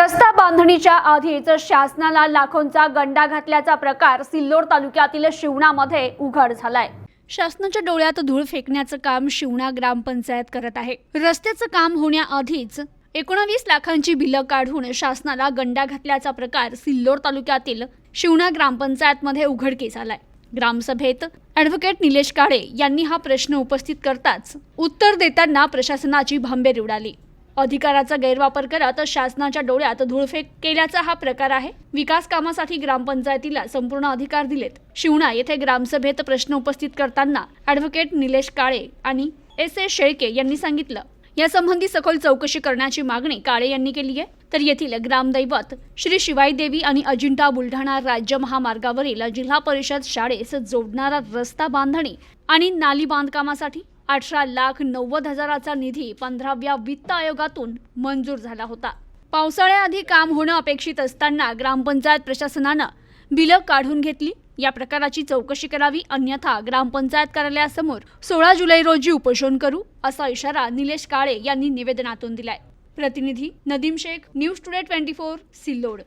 रस्ता बांधणीच्या आधीच शासनाला लाखोंचा गंडा घातल्याचा प्रकार सिल्लोड तालुक्यातील शिवणामध्ये उघड झालाय. शासनाच्या डोळ्यात धूळ फेकण्याचं काम शिवणा ग्रामपंचायत करत आहे. रस्त्याचं काम होण्याआधीच एकोणावीस लाखांची बिलं काढून शासनाला गंडा घातल्याचा प्रकार सिल्लोड तालुक्यातील शिवणा ग्रामपंचायतमध्ये उघडकीस आलाय ग्रामसभेत ॲडव्होकेट निलेश काळे यांनी हा प्रश्न उपस्थित करताच उत्तर देताना प्रशासनाची भांबेर उडाली. अधिकाराचा गैरवापर करत शासनाच्या डोळ्यात धूळफेक केल्याचा हा प्रकार आहे. विकास कामासाठी ग्रामपंचायतीला संपूर्ण अधिकार दिलेत. शिवणा येथे ग्रामसभेत प्रश्न उपस्थित करताना ॲडव्होकेट निलेश काळे आणि एस ए शेळके यांनी सांगितलं. यासंबंधी सखोल चौकशी करण्याची मागणी काळे यांनी केली आहे. तर येथील ग्रामदैवत श्री शिवाई देवी आणि अजिंठा बुलढाणा राज्य महामार्गावरील जिल्हा परिषद शाळेस जोडणारा रस्ता बांधणी आणि नाली बांधकामासाठी अठरा लाख नव्वद हजाराचा निधी पंधराव्या वित्त आयोगातून मंजूर झाला होता. पावसाळ्याआधी काम होणं अपेक्षित असताना ग्रामपंचायत प्रशासनानं बिलं काढून घेतली. या प्रकाराची चौकशी करावी अन्यथा ग्रामपंचायत कार्यालयासमोर सोळा जुलै रोजी उपोषण करू असा इशारा निलेश काळे यांनी निवेदनातून दिलाय. प्रतिनिधी Nadeem Shaikh News Today twenty four Sillod.